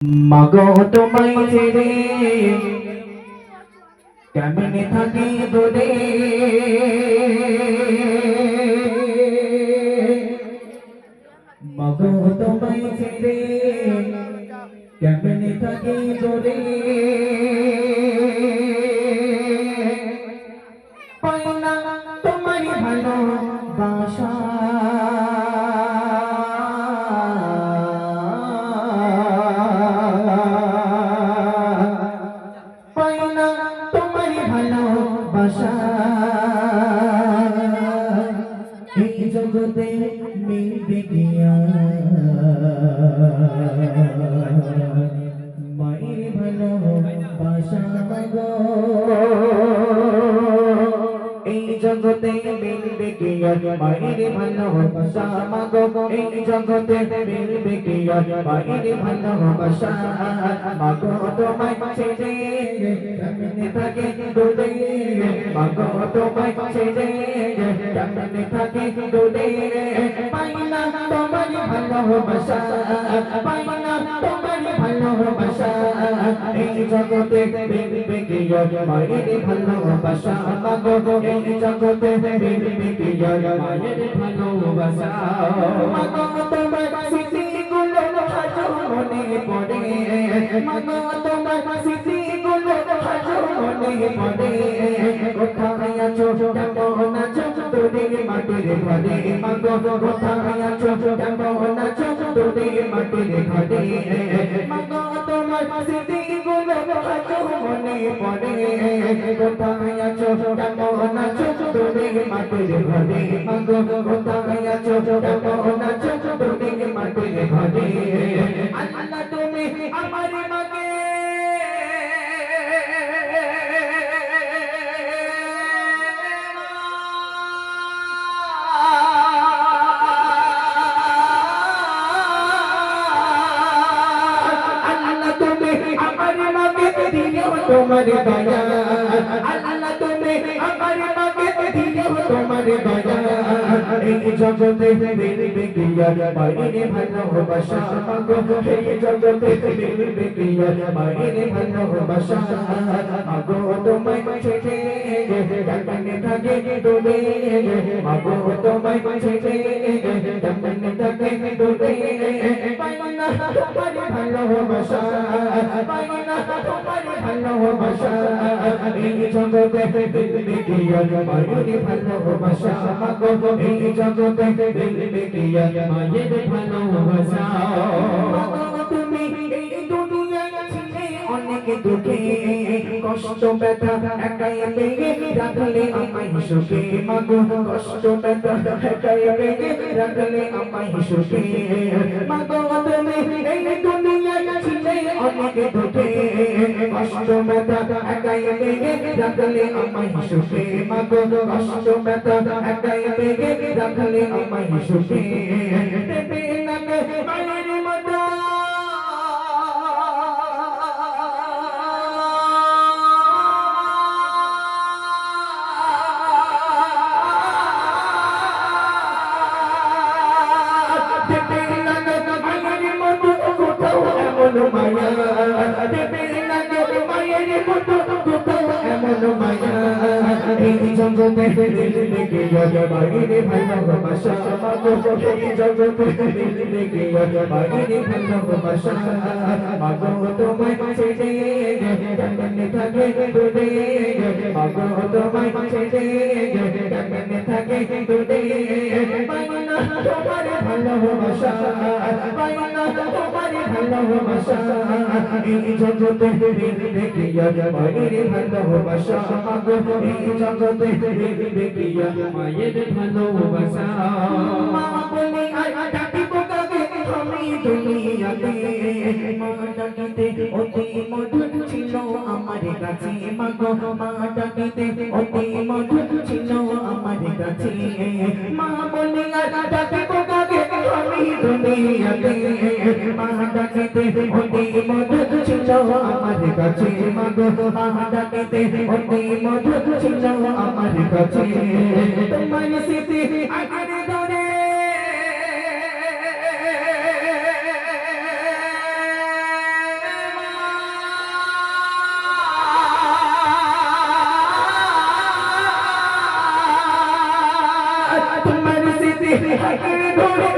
মাগো তোমায় ছেড়ে কেমনে থাকি দূরে মাগো তোমায় ছেড়ে কেমনে থাকি দূরে পাই না তোমার ভালো বাসা এই জগতে মিলবে গিয়া মায়ের ভালো বাসা গো মিলবে কি আর মায়ের ভালোবাসা মাগো এই জগতে মিলবে কি আর মায়ের ভালোবাসা মাগো তোমায় ছেড়ে। কেমনে থাকে দূরে মাগো তোমায় ভালোবাসা পাই না তোমার ভালোবাসা এই জগতে মিলবে কি মায়ের ভালোবাসা মাগো, এই জগতে মিলবে কি মায়ের ভালোবাসা মাগো, তোমার স্মৃতিগুলো আজও মনে পড়ে। মাগো, তোমার স্মৃতিগুলো আজও মনে পড়ে। তোদের মাটির ঘরে মাগো কোথায় আছো কেমন আছো তোদের মাটির ঘরে মাগো তোমার স্মৃতিগুলো আজও মনে পড়ে কোথায় আছো কেমন আছো তোদের মাটির ঘরে মাগো কোথায় আছো কেমন আছো তোদের মাটির ঘরে আল্লাহ তুমি আমার মাকে তোমার দয়া আল্লাহ তুমি আমার মাকে দিও তোমার দয়া এই জগতে মিলবে কি আর মায়ের ভালোবাসা মাগো এই জগতে মিলবে কি আর মায়ের ভালোবাসা মাগো তোমায় ছেড়ে কেমনে থাকে দূরে মাগো তোমায় ছেড়ে কেমনে থাকে তোমার ভালোবাসা পাই না তোমার ভালোবাসা এই জগতে মিলবে কি আর মায়ের ভালোবাসা মাগো এই জগতে মিলবে কি আর মায়ের ভালোবাসা মাগো কষ্ট ব্যথা একাই পেয়ে রাখলে আমায় সুখে মাগো। কষ্ট ব্যথা একাই পেয়ে রাখলে আমায় সুখে মাগো। তুমি এই দুনিয়ায় ছিলে অনেক দুঃখে। কষ্ট ব্যথা একাই পেয়ে রাখলে আমায় সুখে মাগো। কষ্ট ব্যথা একাই পেয়ে রাখলে আমায় সুখে পেটে নামে মায়ের মতো মায়ের জগতে মায়ের ভালোবাসা মাগো এই জগতে। মিলবে কে মায়ের ভালোবাসা মাগো তোমায় ছেড়ে কেমনে থাকে দূরে মাগো তোমায় ছেড়ে কেমনে থাকে দূরে পাই না তোমার ভালোবাসা পাই না তোমার ভালোবাসা এই জগতে মিলবে কে মায়ের ভালোবাসা মাগো এই জগতে মিলবে কে মায়ের ভালোবাসা। মা বলে ডাকিব কাকে আমি দুনিয়াতে। মা ডাকিতে অতি মধুর আমার কাছে। মা ছিল আমার কাছে। মা বলে ডাকিব কাকে আমি দুনিয়াতে মাহাদানিতে অতি মধুর ছিল আমার কাছে মাগো। মাহাদানিতে অতি মধুর ছিল আমার কাছে। তোমার স্মৃতি আকারে ধরে। তোমার স্মৃতি আকারে ধরে।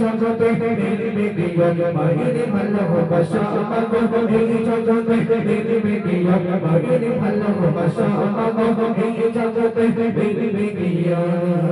জগতে নীলিমে দিয়ক মাগিনি ভাল্লভ বসমাগ এই জগতে নীলিমে দিয়ক মাগিনি ভাল্লভ বসমাগ এই জগতে নীলিমে দিয়ক